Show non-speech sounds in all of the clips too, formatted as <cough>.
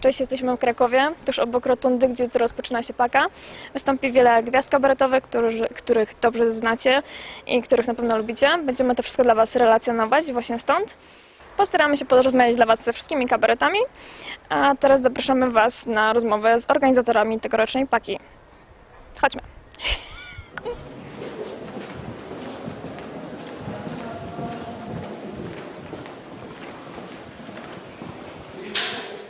Cześć, jesteśmy w Krakowie, tuż obok rotundy, gdzie jutro rozpoczyna się paka. Wystąpi wiele gwiazd kabaretowych, którzy, których dobrze znacie i których na pewno lubicie. Będziemy to wszystko dla Was relacjonować właśnie stąd. Postaramy się porozmawiać dla Was ze wszystkimi kabaretami, a teraz zapraszamy Was na rozmowę z organizatorami tegorocznej paki. Chodźmy.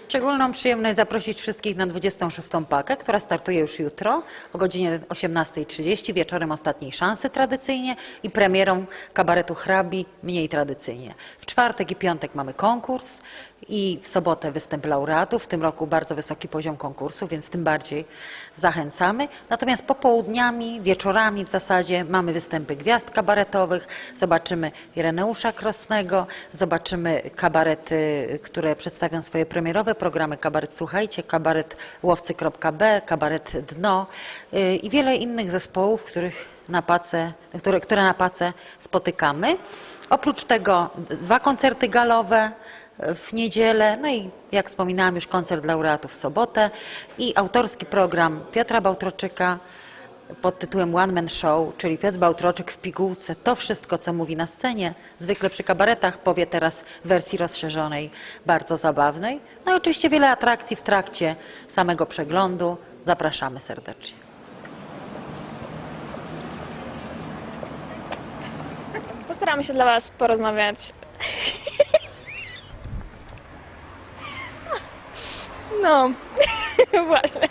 Szczególną przyjemność zaprosić wszystkich na 26. pakę, która startuje już jutro o godzinie 18.30, wieczorem ostatniej szansy tradycyjnie i premierą kabaretu hrabi mniej tradycyjnie. W czwartek i piątek mamy konkurs i w sobotę występ laureatów. W tym roku bardzo wysoki poziom konkursu, więc tym bardziej zachęcamy. Natomiast popołudniami, wieczorami w zasadzie mamy występy gwiazd kabaretowych. Zobaczymy Ireneusza Krosnego, zobaczymy kabarety, które przedstawią swoje premierowe programy. Kabaret Słuchajcie, kabaret Łowcy.b, kabaret Dno yy, i wiele innych zespołów, których na pace, które, które na pace spotykamy. Oprócz tego dwa koncerty galowe w niedzielę, no i jak wspominałam już koncert laureatów w sobotę i autorski program Piotra Bałtroczyka pod tytułem One Man Show, czyli Piotr Bałtroczyk w pigułce. To wszystko, co mówi na scenie, zwykle przy kabaretach, powie teraz w wersji rozszerzonej, bardzo zabawnej. No i oczywiście wiele atrakcji w trakcie samego przeglądu. Zapraszamy serdecznie. Postaramy się dla Was porozmawiać. No, <laughs> właśnie.